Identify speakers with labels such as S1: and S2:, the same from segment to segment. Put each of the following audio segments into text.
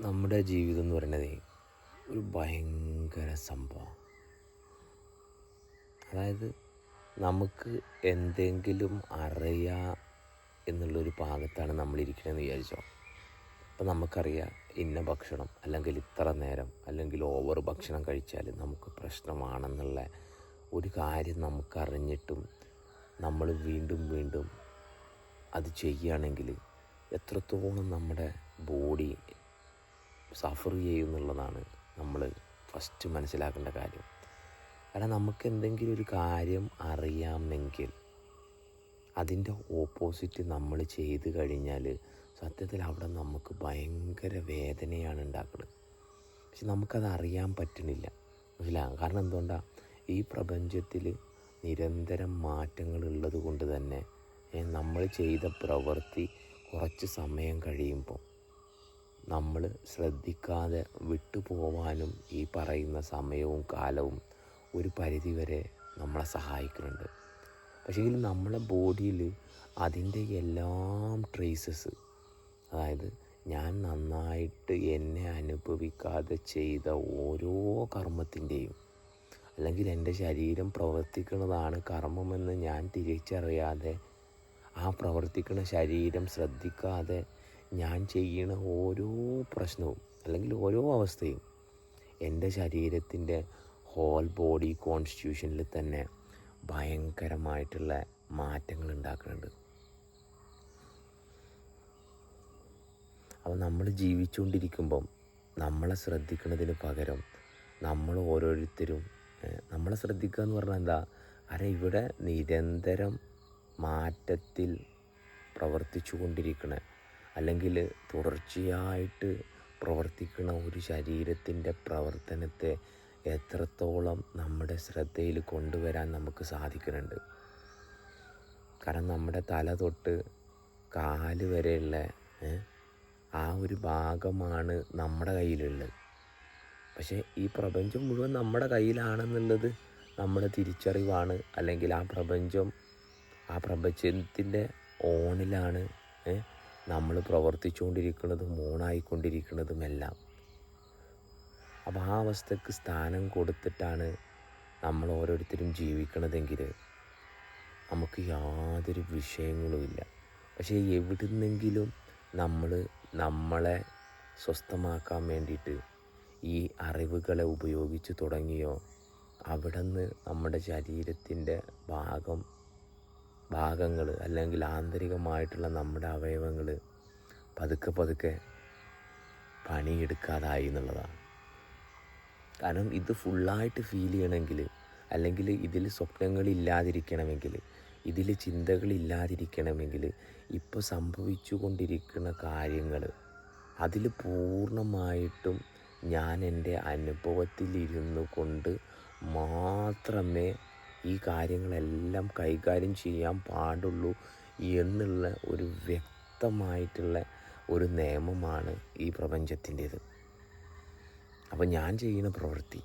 S1: നമ്മുടെ ജീവിതം എന്ന് പറയുന്നത് ഒരു ഭയങ്കര സംഭവം. അതായത് നമുക്ക് എന്തെങ്കിലും അറിയാം എന്നുള്ളൊരു ഭാഗത്താണ് നമ്മളിരിക്കണമെന്ന് വിചാരിച്ചോ. അപ്പം നമുക്കറിയാം ഇന്ന ഭക്ഷണം അല്ലെങ്കിൽ ഇത്ര നേരം അല്ലെങ്കിൽ ഓവർ ഭക്ഷണം കഴിച്ചാൽ നമുക്ക് പ്രശ്നമാണെന്നുള്ള ഒരു കാര്യം നമുക്കറിഞ്ഞിട്ടും നമ്മൾ വീണ്ടും വീണ്ടും അത് ചെയ്യുകയാണെങ്കിൽ എത്രത്തോളം നമ്മുടെ ബോഡി സഫർ ചെയ്യുന്നുള്ളതാണ് നമ്മൾ ഫസ്റ്റ് മനസ്സിലാക്കേണ്ട കാര്യം. കാരണം നമുക്ക് എന്തെങ്കിലും ഒരു കാര്യം അറിയാമെങ്കിൽ അതിന്റെ ഓപ്പോസിറ്റ് നമ്മൾ ചെയ്ത് കഴിഞ്ഞാൽ സത്യത്തിൽ അവിടെ നമുക്ക് ഭയങ്കര വേദനയാണ് ഉണ്ടാക്കുന്നത് പക്ഷെ നമുക്കത് അറിയാൻ പറ്റണില്ല മനസ്സിലാകും കാരണം എന്തുകൊണ്ടാണ് ഈ പ്രപഞ്ചത്തിൽ നിരന്തരം മാറ്റങ്ങൾ ഉള്ളത് കൊണ്ട് തന്നെ നമ്മൾ ചെയ്ത പ്രവൃത്തി കുറച്ച് സമയം കഴിയുമ്പോൾ നമ്മൾ ശ്രദ്ധിക്കാതെ വിട്ടുപോവാനും ഈ പറയുന്ന സമയവും കാലവും ഒരു പരിധിവരെ നമ്മളെ സഹായിക്കുന്നുണ്ട്. പക്ഷേങ്കിൽ നമ്മളെ ബോഡിയിൽ അതിന്റെ എല്ലാം ട്രേസസ് അതായത് ഞാൻ നന്നായിട്ട് എന്നെ അനുഭവിക്കാതെ ചെയ്ത ഓരോ കർമ്മത്തിന്റെയും അല്ലെങ്കിൽ എന്റെ ശരീരം പ്രവർത്തിക്കുന്നതാണ് കർമ്മമെന്ന് ഞാൻ തിരിച്ചറിയാതെ ആ പ്രവർത്തിക്കുന്ന ശരീരം ശ്രദ്ധിക്കാതെ ഞാൻ ചെയ്യുന്ന ഓരോ പ്രശ്നവും അല്ലെങ്കിൽ ഓരോ അവസ്ഥയും എന്റെ ശരീരത്തിന്റെ ഹോൾ ബോഡി കോൺസ്റ്റിറ്റ്യൂഷനിൽ തന്നെ ഭയങ്കരമായിട്ടുള്ള മാറ്റങ്ങൾ ഉണ്ടാക്കുന്നുണ്ട്. അപ്പോൾ നമ്മൾ ജീവിച്ചുകൊണ്ടിരിക്കുമ്പം നമ്മളെ ശ്രദ്ധിക്കുന്നതിന് പകരം നമ്മൾ ഓരോരുത്തരും നമ്മളെ ശ്രദ്ധിക്കുക എന്ന് പറഞ്ഞാൽ എന്താ? അര ഇവിടെ നിരന്തരം മാറ്റത്തിൽ പ്രവർത്തിച്ചു കൊണ്ടിരിക്കണ അല്ലെങ്കിൽ തുടർച്ചയായിട്ട് പ്രവർത്തിക്കുന്ന ഒരു ശരീരത്തിന്റെ പ്രവർത്തനത്തെ എത്രത്തോളം നമ്മുടെ ശ്രദ്ധയിൽ കൊണ്ടുവരാൻ നമുക്ക് സാധിക്കുന്നുണ്ട്. കാരണം നമ്മുടെ തല തൊട്ട് കാൽ വരെയുള്ള ആ ഒരു ഭാഗമാണ് നമ്മുടെ കയ്യിലുള്ളത്. പക്ഷേ ഈ പ്രപഞ്ചം മുഴുവൻ നമ്മുടെ കയ്യിലാണെന്നുള്ളത് നമ്മുടെ തിരിച്ചറിവാണ്. അല്ലെങ്കിൽ ആ പ്രപഞ്ചം ആ പ്രപഞ്ചത്തിന്റെ ഓണിലാണ് നമ്മൾ പ്രവർത്തിച്ചുകൊണ്ടിരിക്കുന്നതും ഓണായിക്കൊണ്ടിരിക്കുന്നതുമെല്ലാം അപ്പോൾ ആ അവസ്ഥക്ക് സ്ഥാനം കൊടുത്തിട്ടാണ് നമ്മൾ ഓരോരുത്തരും ജീവിക്കണതെങ്കിൽ നമുക്ക് യാതൊരു വിഷയങ്ങളുമില്ല പക്ഷേ എവിടുന്നെങ്കിലും നമ്മൾ നമ്മളെ സ്വസ്ഥമാക്കാൻ വേണ്ടിയിട്ട് ഈ അറിവുകളെ ഉപയോഗിച്ച് തുടങ്ങിയോ അവിടെ നിന്ന് നമ്മുടെ ശരീരത്തിന്റെ ഭാഗം ഭാഗങ്ങൾ അല്ലെങ്കിൽ ആന്തരികമായിട്ടുള്ള നമ്മുടെ അവയവങ്ങൾ പതുക്കെ പതുക്കെ പണിയെടുക്കാതായി എന്നുള്ളതാണ്. കാരണം ഇത് ഫുള്ളായിട്ട് ഫീൽ ചെയ്യണമെങ്കിൽ അല്ലെങ്കിൽ ഇതിൽ സ്വപ്നങ്ങളില്ലാതിരിക്കണമെങ്കിൽ ഇതിൽ ചിന്തകളില്ലാതിരിക്കണമെങ്കിൽ ഇപ്പോൾ സംഭവിച്ചു കൊണ്ടിരിക്കുന്ന കാര്യങ്ങൾ അതിൽ പൂർണമായിട്ടും ഞാൻ എന്റെ അനുഭവത്തിലിരുന്നു കൊണ്ട് മാത്രമേ ഈ കാര്യങ്ങളെല്ലാം കൈകാര്യം ചെയ്യാൻ പാടുള്ളൂ എന്നുള്ള ഒരു വ്യക്തമായിട്ടുള്ള ഒരു നിയമമാണ് ഈ പ്രപഞ്ചത്തിന്റേത്. അപ്പോൾ ഞാൻ ചെയ്യുന്ന പ്രവൃത്തി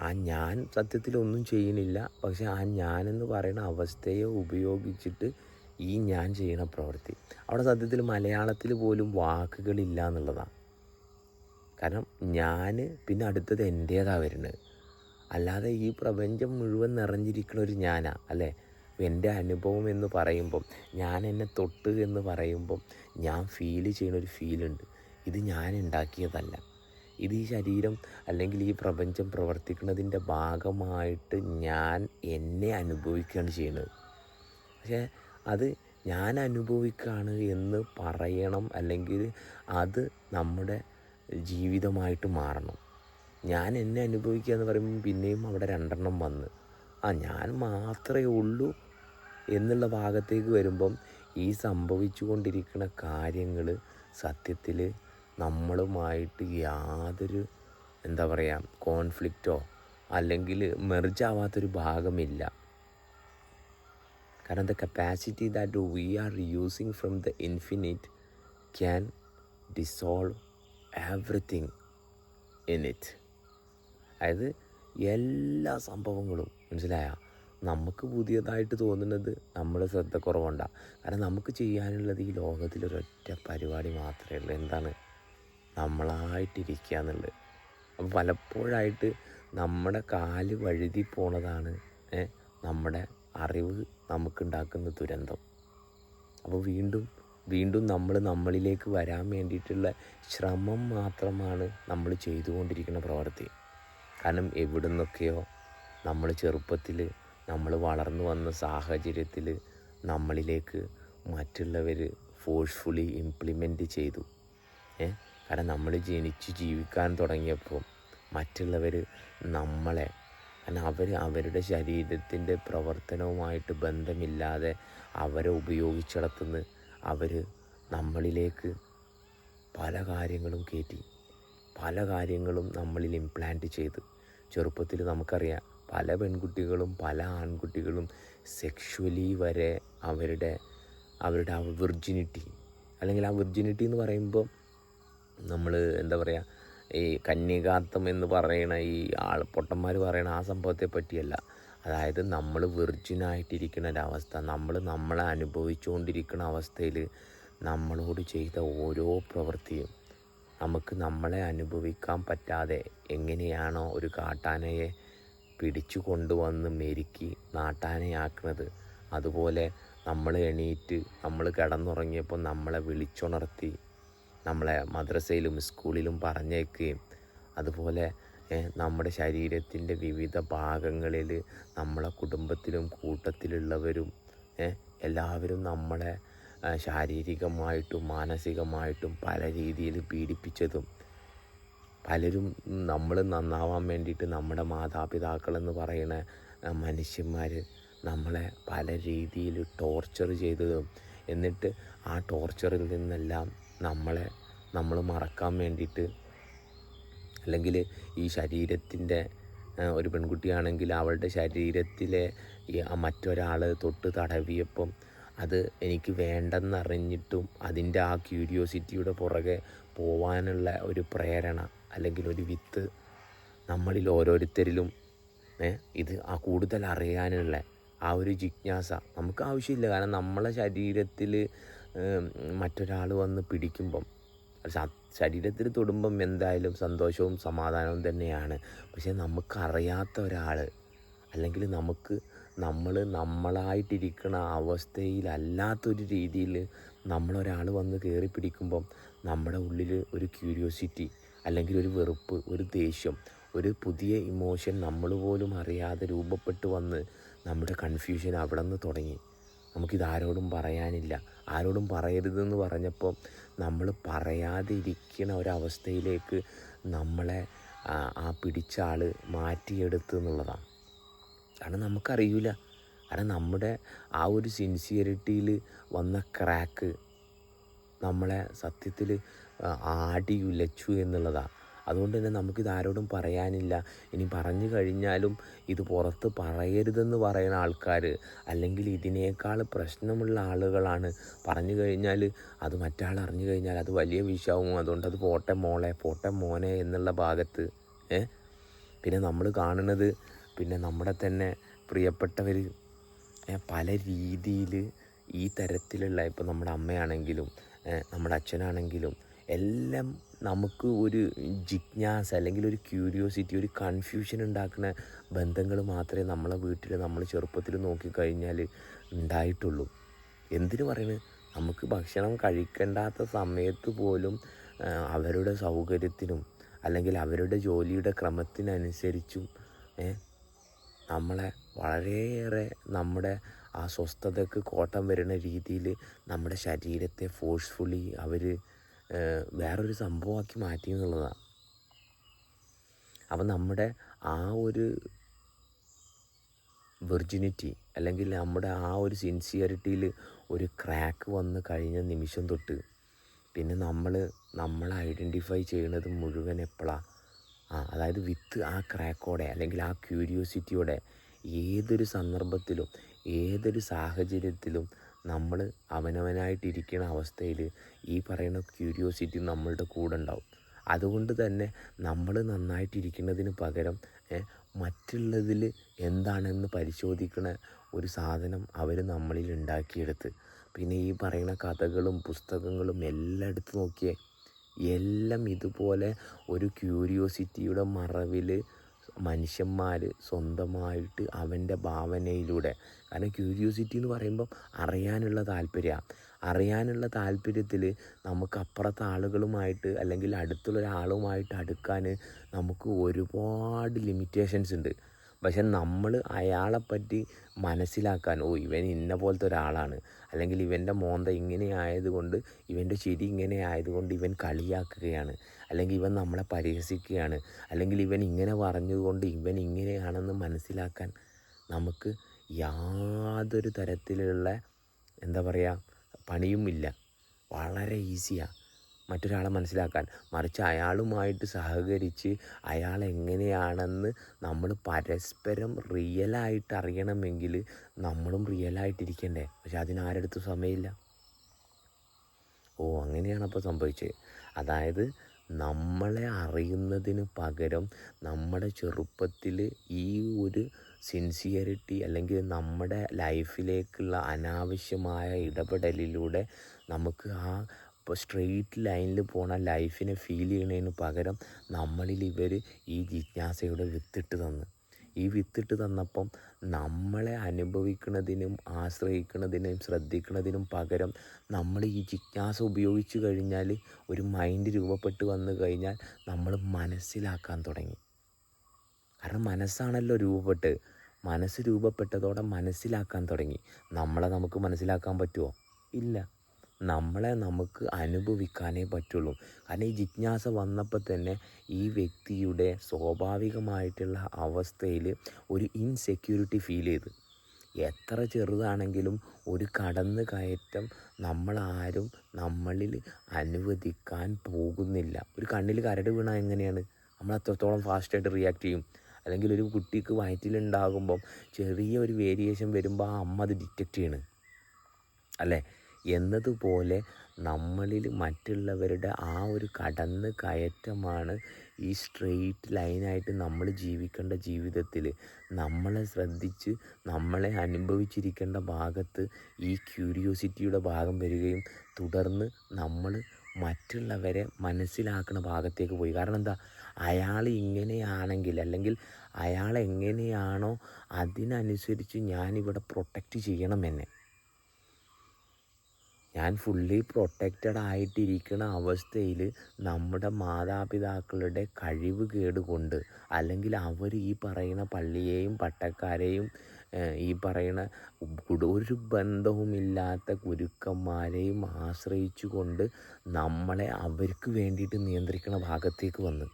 S1: ആ ഞാൻ സത്യത്തിൽ ഒന്നും ചെയ്യണില്ല പക്ഷെ ആ ഞാനെന്ന് പറയുന്ന അവസ്ഥയെ ഉപയോഗിച്ചിട്ട് ഈ ഞാൻ ചെയ്യുന്ന പ്രവൃത്തി. അവിടെ സത്യത്തിൽ മലയാളത്തിൽ പോലും വാക്കുകളില്ല എന്നുള്ളതാണ്. കാരണം ഞാൻ പിന്നെ അടുത്തത് എന്റേതാണ് വരുന്നത്. അല്ലാതെ ഈ പ്രപഞ്ചം മുഴുവൻ നിറഞ്ഞിരിക്കുന്ന ഒരു ഞാനാ അല്ലേ? എന്റെ അനുഭവം എന്ന് പറയുമ്പം ഞാൻ എന്നെ തൊട്ട് എന്ന് പറയുമ്പം ഞാൻ ഫീൽ ചെയ്യുന്ന ഒരു ഫീലുണ്ട് ഇത് ഞാൻ ഉണ്ടാക്കിയതല്ല. ഇത് ഈ ശരീരം അല്ലെങ്കിൽ ഈ പ്രപഞ്ചം പ്രവർത്തിക്കുന്നതിന്റെ ഭാഗമായിട്ട് ഞാൻ എന്നെ അനുഭവിക്കുകയാണ് ചെയ്യുന്നത്. പക്ഷേ അത് ഞാൻ അനുഭവിക്കുകയാണ് എന്ന് പറയണം അല്ലെങ്കിൽ അത് നമ്മുടെ ജീവിതമായിട്ട് മാറണം. ഞാൻ എന്നെ അനുഭവിക്കുക എന്ന് പറയുമ്പോൾ പിന്നെയും അവിടെ രണ്ടെണ്ണം വന്ന്. ആ ഞാൻ മാത്രമേ ഉള്ളൂ എന്നുള്ള ഭാഗത്തേക്ക് വരുമ്പം ഈ സംഭവിച്ചു കൊണ്ടിരിക്കുന്ന കാര്യങ്ങൾ സത്യത്തിൽ നമ്മളുമായിട്ട് യാതൊരു എന്താ പറയുക കോൺഫ്ലിക്റ്റോ അല്ലെങ്കിൽ മെർജാവാത്തൊരു ഭാഗമില്ല. കാരണം the capacity that we are using from the infinite can dissolve everything in it അതായത് എല്ലാ സംഭവങ്ങളും മനസ്സിലായ? നമുക്ക് പുതിയതായിട്ട് തോന്നുന്നത് നമ്മൾ ശ്രദ്ധ കുറവുണ്ടാണ് കാരണം നമുക്ക് ചെയ്യാനുള്ളത് ഈ ലോകത്തിൽ ഒരൊറ്റ പരിപാടി മാത്രമേ ഉള്ളൂ. എന്താണ്? നമ്മളായിട്ടിരിക്കുക എന്നുള്ളത് അപ്പോൾ പലപ്പോഴായിട്ട് നമ്മുടെ കാൽ വഴുതി പോണതാണ് നമ്മുടെ അറിവ് നമുക്കുണ്ടാക്കുന്ന ദുരന്തം. അപ്പോൾ വീണ്ടും വീണ്ടും നമ്മൾ നമ്മളിലേക്ക് വരാൻ വേണ്ടിയിട്ടുള്ള ശ്രമം മാത്രമാണ് നമ്മൾ ചെയ്തുകൊണ്ടിരിക്കുന്ന പ്രവൃത്തി. കാരണം എവിടെ നിന്നൊക്കെയോ നമ്മൾ ചെറുപ്പത്തിൽ നമ്മൾ വളർന്നു വന്ന സാഹചര്യത്തിൽ നമ്മളിലേക്ക് മറ്റുള്ളവർ ഫോഴ്സ്ഫുള്ളി ഇംപ്ലിമെന്റ് ചെയ്തു. ഏ? കാരണം നമ്മൾ ജനിച്ച് ജീവിക്കാൻ തുടങ്ങിയപ്പോൾ മറ്റുള്ളവർ നമ്മളെ കാരണം അവർ അവരുടെ ശരീരത്തിന്റെ പ്രവർത്തനവുമായിട്ട് ബന്ധമില്ലാതെ അവരെ ഉപയോഗിച്ചിടത്തുനിന്ന് അവർ നമ്മളിലേക്ക് പല കാര്യങ്ങളും കയറ്റി പല കാര്യങ്ങളും നമ്മളിൽ ഇംപ്ലാന്റ് ചെയ്ത്. ചെറുപ്പത്തിൽ നമുക്കറിയാം പല പെൺകുട്ടികളും പല ആൺകുട്ടികളും സെക്ഷുവലി വരെ അവരുടെ അവരുടെ ആ വിർജിനിറ്റി അല്ലെങ്കിൽ ആ വിർജിനിറ്റി എന്ന് പറയുമ്പോൾ നമ്മൾ എന്താ പറയുക ഈ കന്യകാത്വം എന്ന് പറയണ ഈ ആൾ പൊട്ടന്മാർ പറയണ ആ സംഭവത്തെ പറ്റിയല്ല. അതായത് നമ്മൾ വിർജിനായിട്ടിരിക്കുന്ന ഒരവസ്ഥ നമ്മൾ നമ്മളെ അനുഭവിച്ചുകൊണ്ടിരിക്കുന്ന അവസ്ഥയിൽ നമ്മളോട് ചെയ്ത ഓരോ പ്രവൃത്തിയും നമുക്ക് നമ്മളെ അനുഭവിക്കാൻ പറ്റാതെ എങ്ങനെയാണോ ഒരു കാട്ടാനയെ പിടിച്ചു കൊണ്ടുവന്ന് മെരുക്കി നാട്ടാനയാക്കുന്നത്. അതുപോലെ നമ്മൾ എണീറ്റ് നമ്മൾ കിടന്നുറങ്ങിയപ്പോൾ നമ്മളെ വിളിച്ചുണർത്തി നമ്മളെ മദ്രസയിലും സ്കൂളിലും പറഞ്ഞേക്കുകയും അതുപോലെ നമ്മുടെ ശരീരത്തിന്റെ വിവിധ ഭാഗങ്ങളിൽ നമ്മളെ കുടുംബത്തിലും കൂട്ടത്തിലുള്ളവരും എല്ലാവരും നമ്മളെ ശാരീരികമായിട്ടും മാനസികമായിട്ടും പല രീതിയിൽ പീഡിപ്പിച്ചതും പലരും നമ്മൾ നന്നാവാൻ വേണ്ടിയിട്ട് നമ്മുടെ മാതാപിതാക്കളെന്ന് പറയുന്ന മനുഷ്യന്മാർ നമ്മളെ പല രീതിയിൽ ടോർച്ചർ ചെയ്തതും എന്നിട്ട് ആ ടോർച്ചറിൽ നിന്നെല്ലാം നമ്മളെ നമ്മൾ മറക്കാൻ വേണ്ടിയിട്ട് അല്ലെങ്കിൽ ഈ ശരീരത്തിന്റെ ഒരു പെൺകുട്ടിയാണെങ്കിൽ അവളുടെ ശരീരത്തിലെ മറ്റൊരാൾ തൊട്ട് തടവിയപ്പം അത് എനിക്ക് വേണ്ടെന്നറിഞ്ഞിട്ടും അതിന്റെ ആ ക്യൂരിയോസിറ്റിയുടെ പുറകെ പോവാനുള്ള ഒരു പ്രേരണ അല്ലെങ്കിൽ ഒരു വിത്ത് നമ്മളിൽ ഓരോരുത്തരിലും ഇത് ആ കൂടുതൽ അറിയാനുള്ള ആ ഒരു ജിജ്ഞാസ നമുക്ക് ആവശ്യമില്ല. കാരണം നമ്മളെ ശരീരത്തിൽ മറ്റൊരാൾ വന്ന് പിടിക്കുമ്പം ശരീരത്തിൽ തൊടുമ്പം എന്തായാലും സന്തോഷവും സമാധാനവും തന്നെയാണ്. പക്ഷേ നമുക്കറിയാത്ത ഒരാൾ അല്ലെങ്കിൽ നമുക്ക് നമ്മൾ നമ്മളായിട്ടിരിക്കുന്ന അവസ്ഥയിലല്ലാത്തൊരു രീതിയിൽ നമ്മളൊരാൾ വന്ന് കയറി പിടിക്കുമ്പം നമ്മുടെ ഉള്ളിൽ ഒരു ക്യൂരിയോസിറ്റി അല്ലെങ്കിൽ ഒരു വെറുപ്പ് ഒരു ദേഷ്യം ഒരു പുതിയ ഇമോഷൻ നമ്മൾ പോലും അറിയാതെ രൂപപ്പെട്ട് വന്ന് നമ്മുടെ കൺഫ്യൂഷൻ അവിടെ നിന്ന് തുടങ്ങി. നമുക്കിത് ആരോടും പറയാനില്ല. ആരോടും പറയരുതെന്ന് പറഞ്ഞപ്പോൾ നമ്മൾ പറയാതെ ഇരിക്കുന്ന ഒരവസ്ഥയിലേക്ക് നമ്മളെ ആ പിടിച്ച ആൾ മാറ്റിയെടുത്തു എന്നുള്ളതാണ് കാരണം നമുക്കറിയില്ല കാരണം നമ്മുടെ ആ ഒരു സിൻസിയറിറ്റിയിൽ വന്ന ക്രാക്ക് നമ്മളെ സത്യത്തിൽ ആടി ഉലച്ചു എന്നുള്ളതാണ് അതുകൊണ്ട് തന്നെ നമുക്കിത് ആരോടും പറയാനില്ല. ഇനി പറഞ്ഞു കഴിഞ്ഞാലും ഇത് പുറത്ത് പറയരുതെന്ന് പറയുന്ന ആൾക്കാർ അല്ലെങ്കിൽ ഇതിനേക്കാൾ പ്രശ്നമുള്ള ആളുകളാണ്. പറഞ്ഞു കഴിഞ്ഞാൽ അത് മറ്റാൾ അറിഞ്ഞു കഴിഞ്ഞാൽ അത് വലിയ വിഷയവും അതുകൊണ്ട് അത് പോട്ടെ മോളെ പോട്ടെ മോനെ എന്നുള്ള ഭാഗത്ത് ഏ? പിന്നെ നമ്മൾ കാണുന്നത് പിന്നെ നമ്മുടെ തന്നെ പ്രിയപ്പെട്ടവർ പല രീതിയിൽ ഈ തരത്തിലുള്ള ഇപ്പോൾ നമ്മുടെ അമ്മയാണെങ്കിലും നമ്മുടെ അച്ഛനാണെങ്കിലും എല്ലാം നമുക്ക് ഒരു ജിജ്ഞാസ അല്ലെങ്കിൽ ഒരു ക്യൂരിയോസിറ്റി ഒരു കൺഫ്യൂഷൻ ഉണ്ടാക്കുന്ന ബന്ധങ്ങൾ മാത്രമേ നമ്മളെ വീട്ടിൽ നമ്മൾ ചെറുപ്പത്തിൽ നോക്കിക്കഴിഞ്ഞാൽ ഉണ്ടായിട്ടുള്ളൂ. എന്തിനു പറയുന്നത് നമുക്ക് ഭക്ഷണം കഴിക്കേണ്ടാത്ത സമയത്ത് പോലും അവരുടെ സൗകര്യത്തിനും അല്ലെങ്കിൽ അവരുടെ ജോലിയുടെ ക്രമത്തിനനുസരിച്ചും നമ്മളെ വളരെയേറെ നമ്മുടെ ആ സ്വസ്ഥതക്ക് കോട്ടം വരുന്ന രീതിയിൽ നമ്മുടെ ശരീരത്തെ ഫോഴ്സ്ഫുള്ളി അവർ വേറൊരു സംഭവമാക്കി മാറ്റി എന്നുള്ളതാണ് അപ്പം നമ്മുടെ ആ ഒരു വെർജിനിറ്റി അല്ലെങ്കിൽ നമ്മുടെ ആ ഒരു സിൻസിയറിറ്റിയിൽ ഒരു ക്രാക്ക് വന്ന് കഴിഞ്ഞ നിമിഷം തൊട്ട് പിന്നെ നമ്മൾ നമ്മളെ ഐഡന്റിഫൈ ചെയ്യുന്നത് മുഴുവൻ എപ്പോഴാണ് ആ അതായത് വിത്ത് ആ ക്രാക്കോടെ അല്ലെങ്കിൽ ആ ക്യൂരിയോസിറ്റിയോടെ ഏതൊരു സന്ദർഭത്തിലും ഏതൊരു സാഹചര്യത്തിലും നമ്മൾ അവനവനായിട്ടിരിക്കുന്ന അവസ്ഥയിൽ ഈ പറയുന്ന ക്യൂരിയോസിറ്റി നമ്മളുടെ കൂടെ ഉണ്ടാവും. അതുകൊണ്ട് തന്നെ നമ്മൾ നന്നായിട്ടിരിക്കുന്നതിന് പകരം മറ്റുള്ളതിൽ എന്താണെന്ന് പരിശോധിക്കുന്ന ഒരു സാധനം അവർ നമ്മളിൽ ഉണ്ടാക്കിയെടുത്ത്. പിന്നെ ഈ പറയുന്ന കഥകളും പുസ്തകങ്ങളും എല്ലാം എടുത്ത് നോക്കിയേ എല്ലാം ഇതുപോലെ ഒരു ക്യൂരിയോസിറ്റിയുടെ മറവിൽ മനുഷ്യന്മാർ സ്വന്തമായിട്ട് അവന്റെ ഭാവനയിലൂടെ. കാരണം ക്യൂരിയോസിറ്റി എന്ന് പറയുമ്പം അറിയാനുള്ള താല്പര്യമാണ് അറിയാനുള്ള താല്പര്യത്തിൽ നമുക്ക് അപ്പുറത്തെ ആളുകളുമായിട്ട് അല്ലെങ്കിൽ അടുത്തുള്ള ഒരാളുമായിട്ട് അടുക്കാൻ നമുക്ക് ഒരുപാട് ലിമിറ്റേഷൻസ് ഉണ്ട്. പക്ഷെ നമ്മൾ അയാളെപ്പറ്റി മനസ്സിലാക്കാൻ ഓ ഇവൻ ഇന്ന പോലത്തെ ഒരാളാണ്. അല്ലെങ്കിൽ ഇവന്റെ മോന്ത ഇങ്ങനെ ആയതുകൊണ്ട് ഇവന്റെ ചിരി ഇങ്ങനെ ആയതുകൊണ്ട് ഇവൻ കളിയാക്കുകയാണ്. അല്ലെങ്കിൽ ഇവൻ നമ്മളെ പരിഹസിക്കുകയാണ്. അല്ലെങ്കിൽ ഇവൻ ഇങ്ങനെ പറഞ്ഞതുകൊണ്ട് ഇവൻ ഇങ്ങനെയാണെന്ന് മനസ്സിലാക്കാൻ നമുക്ക് യാതൊരു തരത്തിലുള്ള എന്താ പറയുക പണിയുമില്ല. വളരെ ഈസിയാണ് മറ്റൊരാളെ മനസ്സിലാക്കാൻ. മറിച്ച് അയാളുമായിട്ട് സഹകരിച്ച് അയാൾ എങ്ങനെയാണെന്ന് നമ്മൾ പരസ്പരം റിയലായിട്ട് അറിയണമെങ്കിൽ നമ്മളും റിയലായിട്ടിരിക്കണ്ടേ. പക്ഷെ അതിനാരടുത്തും സമയമില്ല. ഓ അങ്ങനെയാണ് അപ്പോൾ സംഭവിച്ചത്. അതായത് നമ്മളെ അറിയുന്നതിന് പകരം നമ്മുടെ ചെറുപ്പത്തിൽ ഈ ഒരു സിൻസിയറിറ്റി അല്ലെങ്കിൽ നമ്മുടെ ലൈഫിലേക്കുള്ള അനാവശ്യമായ ഇടപെടലിലൂടെ നമുക്ക് ആ ഇപ്പോൾ സ്ട്രെയിറ്റ് ലൈനിൽ പോണ ലൈഫിനെ ഫീൽ ചെയ്യണതിന് പകരം നമ്മളിൽ ഇവർ ഈ ജിജ്ഞാസയുടെ വിത്തിട്ട് തന്നു. ഈ വിത്തിട്ട് തന്നപ്പം നമ്മളെ അനുഭവിക്കുന്നതിനും ആശ്രയിക്കുന്നതിനും ശ്രദ്ധിക്കുന്നതിനും പകരം നമ്മൾ ഈ ജിജ്ഞാസ ഉപയോഗിച്ച് കഴിഞ്ഞാൽ ഒരു മൈൻഡ് രൂപപ്പെട്ട് വന്നു കഴിഞ്ഞാൽ നമ്മൾ മനസ്സിലാക്കാൻ തുടങ്ങി. കാരണം മനസ്സാണല്ലോ രൂപപ്പെട്ട്. മനസ്സ് രൂപപ്പെട്ടതോടെ മനസ്സിലാക്കാൻ തുടങ്ങി. നമ്മളെ നമുക്ക് മനസ്സിലാക്കാൻ പറ്റുമോ ഇല്ല. നമ്മളെ നമുക്ക് അനുഭവിക്കാനേ പറ്റുള്ളൂ. ഈ ജിജ്ഞാസ വന്നപ്പോൾ തന്നെ ഈ വ്യക്തിയുടെ സ്വാഭാവികമായിട്ടുള്ള അവസ്ഥയിൽ ഒരു ഇൻസെക്യൂരിറ്റി ഫീൽ ചെയ്ത്. എത്ര ചെറുതാണെങ്കിലും ഒരു കടന്നു കയറ്റം നമ്മളാരും നമ്മളിൽ അനുവദിക്കാൻ പോകുന്നില്ല. ഒരു കണ്ണിൽ കരട് വീണാൽ എങ്ങനെയാണ്? നമ്മൾ അത്രത്തോളം ഫാസ്റ്റായിട്ട് റിയാക്ട് ചെയ്യും. അല്ലെങ്കിൽ ഒരു കുട്ടിക്ക് വയറ്റിലുണ്ടാകുമ്പം ചെറിയ ഒരു വേരിയേഷൻ വരുമ്പോൾ ആ അമ്മ അത് ഡിറ്റക്റ്റ് ചെയ്യണ്. അല്ലേ? എന്നതുപോലെ നമ്മളിൽ മറ്റുള്ളവരുടെ ആ ഒരു കടന്ന് കയറ്റമാണ് ഈ സ്ട്രെയിറ്റ് ലൈനായിട്ട് നമ്മൾ ജീവിക്കേണ്ട ജീവിതത്തിൽ. നമ്മളെ ശ്രദ്ധിച്ച് നമ്മളെ അനുഭവിച്ചിരിക്കേണ്ട ഭാഗത്ത് ഈ ക്യൂരിയോസിറ്റിയുടെ ഭാഗം വരികയും തുടർന്ന് നമ്മൾ മറ്റുള്ളവരെ മനസ്സിലാക്കുന്ന ഭാഗത്തേക്ക് പോയി. കാരണം എന്താ? അയാൾ ഇങ്ങനെയാണെങ്കിൽ അല്ലെങ്കിൽ അയാൾ എങ്ങനെയാണോ അതിനനുസരിച്ച് ഞാനിവിടെ പ്രൊട്ടക്റ്റ് ചെയ്യണം എന്നെ. ഞാൻ ഫുള്ളി പ്രൊട്ടക്റ്റഡ് ആയിട്ടിരിക്കുന്ന അവസ്ഥയിൽ നമ്മുടെ മാതാപിതാക്കളുടെ കഴിവ് കേടുകൊണ്ട് അല്ലെങ്കിൽ അവർ ഈ പറയുന്ന പള്ളിയെയും പട്ടക്കാരെയും ഈ പറയുന്ന ഒരു ബന്ധവുമില്ലാത്ത ഗുരുക്കന്മാരെയും ആശ്രയിച്ചു കൊണ്ട് നമ്മളെ അവർക്ക് വേണ്ടിയിട്ട് നിയന്ത്രിക്കുന്ന ഭാഗത്തേക്ക് വന്ന്.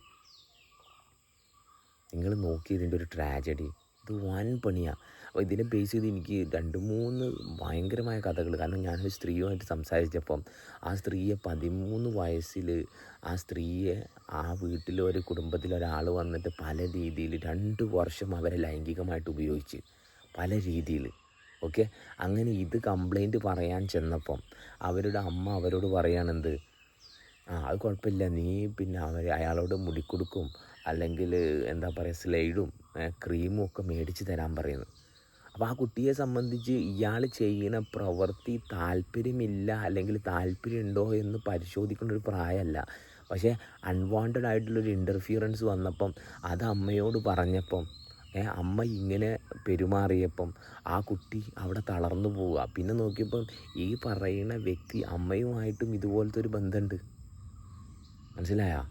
S1: നിങ്ങൾ നോക്കി ഇതിന്റെ ഒരു ട്രാജഡി ഇത് വൻ പണിയാണ് ഇതിനെ ബേസ് ചെയ്ത് എനിക്ക് രണ്ട് മൂന്ന് ഭയങ്കരമായ കഥകൾ കാരണം ഞാനൊരു സ്ത്രീയുമായിട്ട് സംസാരിച്ചപ്പം ആ സ്ത്രീയെ പതിമൂന്ന് വയസ്സിൽ ആ സ്ത്രീയെ ആ വീട്ടിലെ ഒരു കുടുംബത്തിലൊരാൾ വന്നിട്ട് പല രീതിയിൽ രണ്ട് വർഷം അവരെ ലൈംഗികമായിട്ട് ഉപയോഗിച്ച്. പല രീതിയിൽ ഓക്കെ? അങ്ങനെ ഇത് കംപ്ലൈന്റ് പറയാൻ ചെന്നപ്പം അവരുടെ അമ്മ അവരോട് പറയാണെന്ത് ആ അത് കുഴപ്പമില്ല. നീ പിന്നെ അവർ അയാളോട് മുടിക്കൊടുക്കും അല്ലെങ്കിൽ എന്താ പറയുക സ്ലൈഡും ക്രീമും ഒക്കെ മേടിച്ച് തരാൻ പറയുന്നു. അപ്പോൾ ആ കുട്ടിയെ സംബന്ധിച്ച് ഇയാൾ ചെയ്യുന്ന പ്രവൃത്തി താല്പര്യമില്ല അല്ലെങ്കിൽ താല്പര്യമുണ്ടോ എന്ന് പരിശോധിക്കേണ്ട ഒരു പ്രായമല്ല. പക്ഷേ അൺവാണ്ടഡ് ആയിട്ടുള്ളൊരു ഇന്റർഫിയറൻസ് വന്നപ്പം അത് അമ്മയോട് പറഞ്ഞപ്പം അമ്മ ഇങ്ങനെ പെരുമാറിയപ്പം ആ കുട്ടി അവിടെ തളർന്നു പോവുക. പിന്നെ നോക്കിയപ്പം ഈ പറയുന്ന വ്യക്തി അമ്മയുമായിട്ടും ഇതുപോലത്തെ ഒരു ബന്ധമുണ്ട്. മനസ്സിലായോ?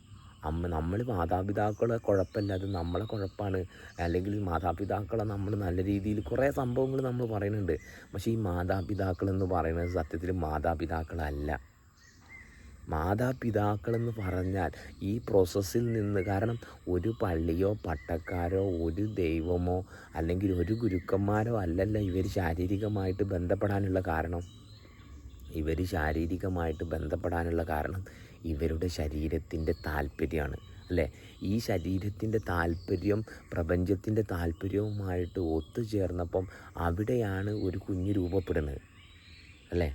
S1: അമ്മ നമ്മൾ മാതാപിതാക്കളെ കുഴപ്പമില്ല അത് നമ്മളെ കുഴപ്പമാണ്. അല്ലെങ്കിൽ മാതാപിതാക്കളെ നമ്മൾ നല്ല രീതിയിൽ കുറേ സംഭവങ്ങൾ നമ്മൾ പറയുന്നുണ്ട്. പക്ഷേ ഈ മാതാപിതാക്കൾ എന്ന് പറയുന്നത് സത്യത്തിൽ മാതാപിതാക്കളല്ല. മാതാപിതാക്കളെന്ന് പറഞ്ഞാൽ ഈ പ്രോസസ്സിൽ നിന്ന് കാരണം ഒരു പള്ളിയോ പട്ടക്കാരോ ഒരു ദൈവമോ അല്ലെങ്കിൽ ഒരു ഗുരുക്കന്മാരോ അല്ലല്ല ഇവർ ശാരീരികമായിട്ട് ബന്ധപ്പെടാനുള്ള കാരണം. ഇവർ ശാരീരികമായിട്ട് ബന്ധപ്പെടാനുള്ള കാരണം ഇവരുടെ ശരീരത്തിന്റെ താല്പര്യമാണ് അല്ലേ? ഈ ശരീരത്തിന്റെ താല്പര്യം പ്രപഞ്ചത്തിന്റെ താല്പര്യവുമായിട്ട് ഒത്തുചേർന്നപ്പം അവിടെയാണ് ഒരു കുഞ്ഞ് രൂപപ്പെടുന്നത് അല്ലേ?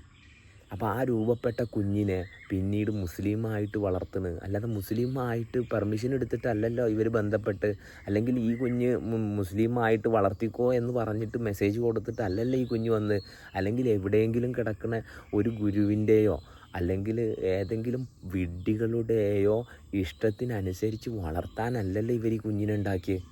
S1: അപ്പോൾ ആ രൂപപ്പെട്ട കുഞ്ഞിനെ പിന്നീട് മുസ്ലിമായിട്ട് വളർത്തുന്നത് അല്ലാതെ മുസ്ലിമായിട്ട് പെർമിഷൻ എടുത്തിട്ടല്ലല്ലോ ഇവർ ബന്ധപ്പെട്ട്. അല്ലെങ്കിൽ ഈ കുഞ്ഞ് മുസ്ലിമായിട്ട് വളർത്തിക്കോ എന്ന് പറഞ്ഞിട്ട് മെസ്സേജ് കൊടുത്തിട്ടല്ലല്ലോ ഈ കുഞ്ഞ് വന്ന്. അല്ലെങ്കിൽ എവിടെയെങ്കിലും കിടക്കുന്ന ഒരു ഗുരുവിന്റെയോ അല്ലെങ്കിൽ ഏതെങ്കിലും വിഡ്ഢികളുടെയോ ഇഷ്ടത്തിനനുസരിച്ച് വളർത്താനല്ലല്ലോ ഇവർ ഈ കുഞ്ഞിനെ ഉണ്ടാക്കിയത്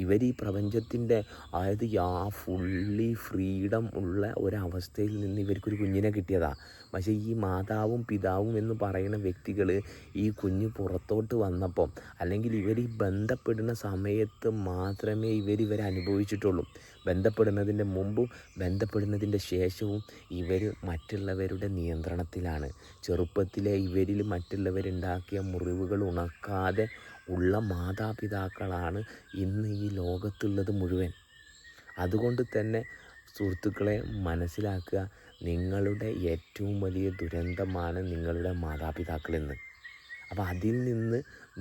S1: ഇവർ ഈ പ്രപഞ്ചത്തിന്റെ അതായത് യാ ഫുള്ളി ഫ്രീഡം ഉള്ള ഒരവസ്ഥയിൽ നിന്ന് ഇവർക്കൊരു കുഞ്ഞിനെ കിട്ടിയതാ. പക്ഷേ ഈ മാതാവും പിതാവും എന്ന് പറയുന്ന വ്യക്തികൾ ഈ കുഞ്ഞ് പുറത്തോട്ട് വന്നപ്പം അല്ലെങ്കിൽ ഇവർ ഈ ബന്ധപ്പെടുന്ന സമയത്ത് മാത്രമേ ഇവർ ഇവരെ അനുഭവിച്ചിട്ടുള്ളൂ. ബന്ധപ്പെടുന്നതിന്റെ മുമ്പും ബന്ധപ്പെടുന്നതിന്റെ ശേഷവും ഇവർ മറ്റുള്ളവരുടെ നിയന്ത്രണത്തിലാണ്. ചെറുപ്പത്തിലെ ഇവരിൽ മറ്റുള്ളവരുണ്ടാക്കിയ മുറിവുകൾ ഉണക്കാതെ ഉള്ള മാതാപിതാക്കളാണ് ഇന്ന് ഈ ലോകത്തുള്ളത് മുഴുവൻ. അതുകൊണ്ട് തന്നെ സുഹൃത്തുക്കളെ മനസ്സിലാക്കുക നിങ്ങളുടെ ഏറ്റവും വലിയ ദുരന്തമാണ് നിങ്ങളുടെ മാതാപിതാക്കളെന്ന് അപ്പോൾ അതിൽ നിന്ന്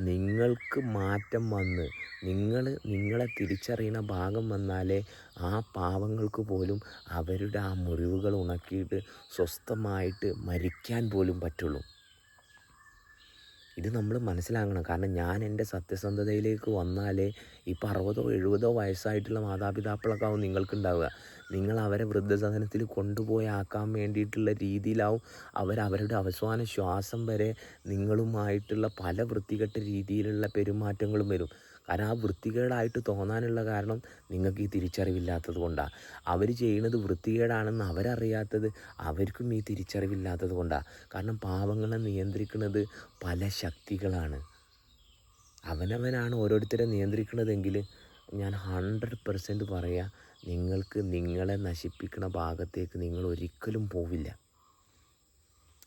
S1: നിങ്ങൾക്ക് മാറ്റം വന്ന് നിങ്ങൾ നിങ്ങളെ തിരിച്ചറിയുന്ന ഭാഗം വന്നാലേ ആ പാവങ്ങൾക്ക് പോലും അവരുടെ ആ മുറിവുകൾ ഉണക്കിയിട്ട് സ്വസ്ഥമായിട്ട് മരിക്കാൻ പോലും പറ്റുള്ളൂ. ഇത് നമ്മൾ മനസ്സിലാക്കണം. കാരണം ഞാൻ എന്റെ സത്യസന്ധതയിലേക്ക് വന്നാലേ ഇപ്പോൾ അറുപതോ എഴുപതോ വയസ്സായിട്ടുള്ള മാതാപിതാക്കളൊക്കെ ആവും നിങ്ങൾക്കുണ്ടാവുക. നിങ്ങൾ അവരെ വൃദ്ധസദനത്തിൽ കൊണ്ടുപോയി ആക്കാൻ വേണ്ടിയിട്ടുള്ള രീതിയിലാവും അവർ അവരുടെ അവസാന ശ്വാസം വരെ നിങ്ങളുമായിട്ടുള്ള പല വൃത്തികെട്ട രീതിയിലുള്ള പെരുമാറ്റങ്ങളും വരും. കാരണം ആ വൃത്തികേടായിട്ട് തോന്നാനുള്ള കാരണം നിങ്ങൾക്ക് ഈ തിരിച്ചറിവില്ലാത്തത് കൊണ്ടാണ് അവർ ചെയ്യുന്നത് വൃത്തികേടാണെന്ന് അവരറിയാത്തത് അവർക്കും ഈ തിരിച്ചറിവില്ലാത്തത് കൊണ്ടാണ് കാരണം പാവങ്ങളെ നിയന്ത്രിക്കുന്നത് പല ശക്തികളാണ്. അവനവനാണ് ഓരോരുത്തരെ നിയന്ത്രിക്കുന്നതെങ്കിൽ ഞാൻ ഹൺഡ്രഡ് പെർസെന്റ് പറയാം നിങ്ങൾക്ക് നിങ്ങളെ നശിപ്പിക്കുന്ന ഭാഗത്തേക്ക് നിങ്ങൾ ഒരിക്കലും പോവില്ല.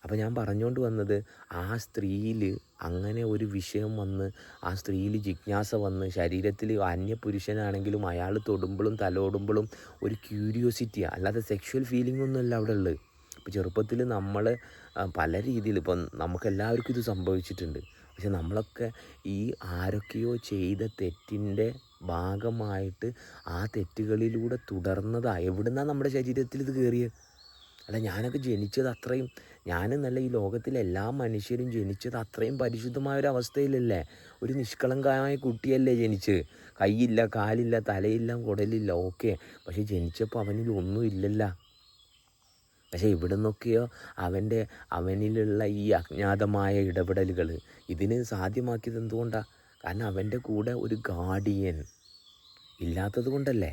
S1: അപ്പോൾ ഞാൻ പറഞ്ഞുകൊണ്ട് വന്നത് ആ സ്ത്രീയിൽ അങ്ങനെ ഒരു വിഷയം വന്ന് ആ സ്ത്രീയിൽ ജിജ്ഞാസ വന്ന് ശരീരത്തിൽ അന്യപുരുഷനാണെങ്കിലും അയാൾ തൊടുമ്പോഴും തലോടുമ്പോഴും ഒരു ക്യൂരിയോസിറ്റിയാണ് അല്ലാതെ സെക്ഷൽ ഫീലിംഗ് ഒന്നുമല്ല അവിടെ ഉള്ളത്. ഇപ്പോൾ ചെറുപ്പത്തിൽ നമ്മൾ പല രീതിയിൽ ഇപ്പം നമുക്കെല്ലാവർക്കും ഇത് സംഭവിച്ചിട്ടുണ്ട്. പക്ഷെ നമ്മളൊക്കെ ഈ ആരൊക്കെയോ ചെയ്ത തെറ്റിന്റെ ഭാഗമായിട്ട് ആ തെറ്റുകളിലൂടെ തുടർന്നതാണ് എവിടുന്നാണ് നമ്മുടെ ശരീരത്തിൽ ഇത് കയറിയത് അല്ല ഞാനൊക്കെ ജനിച്ചത് അത്രയും ഞാനെന്നല്ല ഈ ലോകത്തിലെ എല്ലാ മനുഷ്യരും ജനിച്ചത് അത്രയും പരിശുദ്ധമായ ഒരു അവസ്ഥയിലല്ലേ? ഒരു നിഷ്കളങ്കമായ കുട്ടിയല്ലേ ജനിച്ച് കൈയില്ല കാലില്ല തലയില്ല കുടലില്ല ഓക്കെ പക്ഷെ ജനിച്ചപ്പോൾ അവനിൽ ഒന്നും ഇല്ലല്ല. പക്ഷേ ഇവിടെ നിന്നൊക്കെയോ അവന്റെ അവനിലുള്ള ഈ അജ്ഞാതമായ ഇടപെടലുകൾ ഇതിന് സാധ്യമാക്കിയത് എന്തുകൊണ്ടാണ് കാരണം അവന്റെ കൂടെ ഒരു ഗാർഡിയൻ ഇല്ലാത്തത് കൊണ്ടല്ലേ?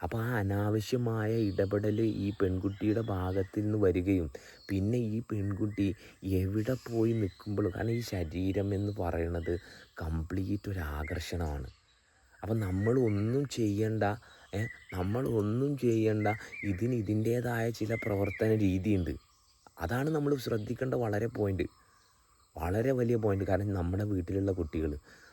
S1: അപ്പോൾ ആ അനാവശ്യമായ ഇടപെടൽ ഈ പെൺകുട്ടിയുടെ ഭാഗത്ത് നിന്ന് വരികയും പിന്നെ ഈ പെൺകുട്ടി എവിടെ പോയി നിൽക്കുമ്പോഴും കാരണം ഈ ശരീരം എന്ന് പറയുന്നത് കംപ്ലീറ്റ് ഒരു ആകർഷണമാണ്. അപ്പം നമ്മൾ ഒന്നും ചെയ്യണ്ട നമ്മൾ ഒന്നും ചെയ്യണ്ട ഇതിന് ഇതിന്റേതായ ചില പ്രവർത്തന രീതിയുണ്ട്. അതാണ് നമ്മൾ ശ്രദ്ധിക്കേണ്ട വളരെ പോയിന്റ് വളരെ വലിയ പോയിന്റ് കാരണം നമ്മുടെ വീട്ടിലുള്ള കുട്ടികൾ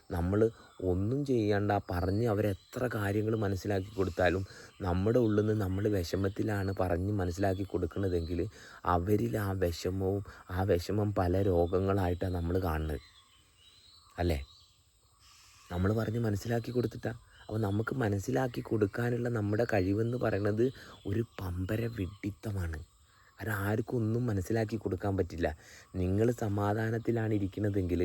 S1: നമ്മൾ ഒന്നും ചെയ്യണ്ട പറഞ്ഞ് അവരെത്ര കാര്യങ്ങൾ മനസ്സിലാക്കി കൊടുത്താലും നമ്മുടെ ഉള്ളിൽ നിന്ന് നമ്മൾ വിഷമത്തിലാണ് പറഞ്ഞ് മനസ്സിലാക്കി കൊടുക്കുന്നതെങ്കിൽ അവരിൽ ആ വിഷമവും ആ വിഷമം പല രോഗങ്ങളായിട്ടാണ് നമ്മൾ കാണുന്നത് അല്ലേ? നമ്മൾ പറഞ്ഞ് മനസ്സിലാക്കി കൊടുത്തിട്ടാ. അപ്പോൾ നമുക്ക് മനസ്സിലാക്കി കൊടുക്കാനുള്ള നമ്മുടെ കഴിവെന്ന് പറയുന്നത് ഒരു പമ്പര വിഡിത്തമാണ് കാരണം ആർക്കും ഒന്നും മനസ്സിലാക്കി കൊടുക്കാൻ പറ്റില്ല. നിങ്ങൾ സമാധാനത്തിലാണ് ഇരിക്കുന്നതെങ്കിൽ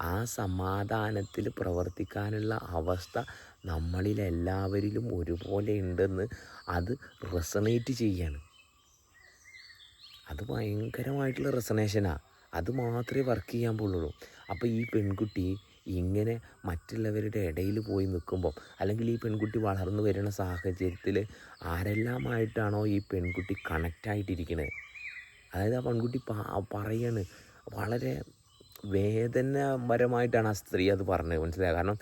S1: ആ സമാധാനത്തിൽ പ്രവർത്തിക്കാനുള്ള അവസ്ഥ നമ്മളിൽ എല്ലാവരിലും ഒരുപോലെ ഉണ്ടെന്ന് അത് റെസണേറ്റ് ചെയ്യാണ്. അത് ഭയങ്കരമായിട്ടുള്ള റെസണേഷനാണ് അത് മാത്രമേ വർക്ക് ചെയ്യാൻ പോകുള്ളൂ അപ്പോൾ ഈ പെൺകുട്ടി ഇങ്ങനെ മറ്റുള്ളവരുടെ ഇടയിൽ പോയി നിൽക്കുമ്പോൾ അല്ലെങ്കിൽ ഈ പെൺകുട്ടി വളർന്നു വരുന്ന സാഹചര്യത്തിൽ ആരെല്ലാമായിട്ടാണോ ഈ പെൺകുട്ടി കണക്റ്റായിട്ടിരിക്കുന്നത് അതായത് ആ പെൺകുട്ടി പറയാണ് വളരെ വേദനാപരമായിട്ടാണ് ആ സ്ത്രീ അത് പറഞ്ഞത്. മനസ്സിലായത് കാരണം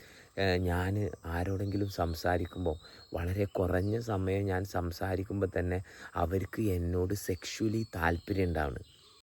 S1: ഞാൻ ആരോടെങ്കിലും സംസാരിക്കുമ്പോൾ വളരെ കുറഞ്ഞ സമയം ഞാൻ സംസാരിക്കുമ്പോൾ തന്നെ അവർക്ക് എന്നോട് സെക്ഷുവലി താല്പര്യം ഉണ്ടാവുന്നു